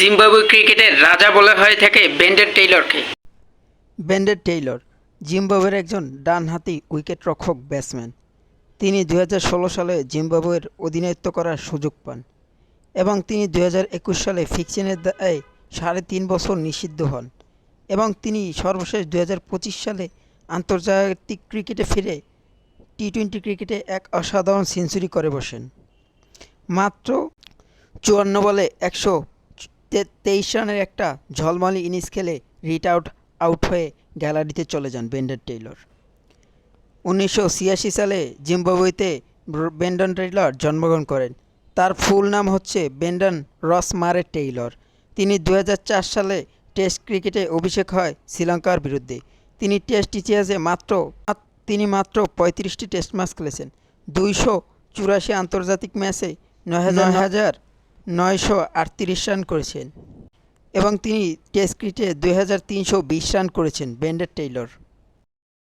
Zimbabwe ক্রিকেটের রাজা বলা হয়ে থাকে বেন্ডেন টেইলরকে। ব্যান্ডেড টেইলর, জিম্বাবুয়ের একজন ডানহাতি উইকেটরক্ষক ব্যাটসম্যান। তিনি দু হাজার ষোলো সালে জিম্বাবুয়ের অধিনায়ত্ব করার সুযোগ পান এবং তিনি দু হাজার একুশ সালে ফিকশনের দায়ে সাড়ে তিন বছর নিষিদ্ধ হন এবং তিনি সর্বশেষ দু হাজার পঁচিশ সালে আন্তর্জাতিক ক্রিকেটে ফিরে টি টোয়েন্টি ক্রিকেটে এক অসাধারণ সেঞ্চুরি করে বসেন। মাত্র চুয়ান্ন বলে একশো তেইশ রানের একটা ঝলমলে ইনিংস খেলে রিট আউট আউট হয়ে গ্যালারিতে চলে যান বেন্ডন টেইলর। উনিশশো ছিয়াশি সালে জিম্বাবুয়েতে বেন্ডন টেইলর জন্মগ্রহণ করেন। তার ফুল নাম হচ্ছে বেন্ডন রস মারে টেইলর। তিনি দু হাজার চার সালে টেস্ট ক্রিকেটে অভিষেক হয় শ্রীলঙ্কার বিরুদ্ধে। তিনি টেস্ট ইতিহাসে মাত্র তিনি মাত্র পঁয়ত্রিশটি টেস্ট ম্যাচ খেলেছেন। দুইশো চুরাশি আন্তর্জাতিক ম্যাচে নয় হাজার হাজার নয়শো আটত্রিশ রান করেছেন এবং তিনি টেস্ট ক্রিকেটে দুই হাজার তিনশো বিশ রান করেছেন বেন্ডার টেইলর।